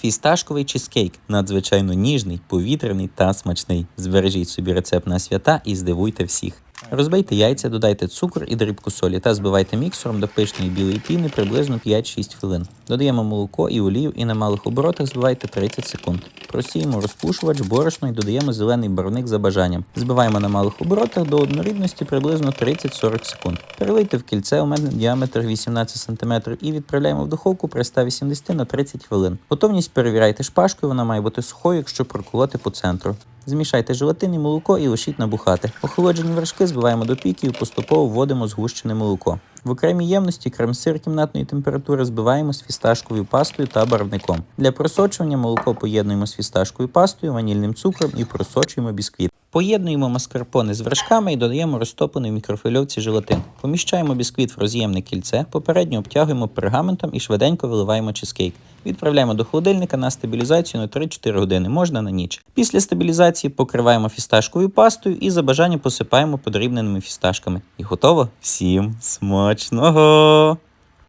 Фісташковий чизкейк надзвичайно ніжний, повітряний та смачний. Збережіть собі рецепт на свята і здивуйте всіх. Розбийте яйця, додайте цукор і дрібку солі та збивайте міксером до пишної білої піни приблизно 5-6 хвилин. Додаємо молоко і олію і на малих оборотах збивайте 30 секунд. Просіємо розпушувач, борошно і додаємо зелений барвник за бажанням. Збиваємо на малих оборотах до однорідності приблизно 30-40 секунд. Перелийте в кільце у мене діаметр 18 см і відправляємо в духовку при 180 на 30 хвилин. Готовність перевіряйте шпажкою, вона має бути сухою, якщо проколоти по центру. Змішайте желатин і молоко і лишіть набухати. Охолоджені вершки збиваємо до піків і поступово вводимо згущене молоко. В окремій ємності крем-сир кімнатної температури збиваємо з фісташковою пастою та барвником. Для просочування молоко поєднуємо з фісташковою пастою, ванільним цукром і просочуємо бісквіт. Поєднуємо маскарпоне з вершками і додаємо розтоплений в мікрофильовці желатин. Поміщаємо бісквіт в роз'ємне кільце, попередньо обтягуємо пергаментом і швиденько виливаємо чизкейк. Відправляємо до холодильника на стабілізацію на 3-4 години, можна на ніч. Після стабілізації покриваємо фісташковою пастою і за бажанням посипаємо подрібненими фісташками. І готово? Всім смачного!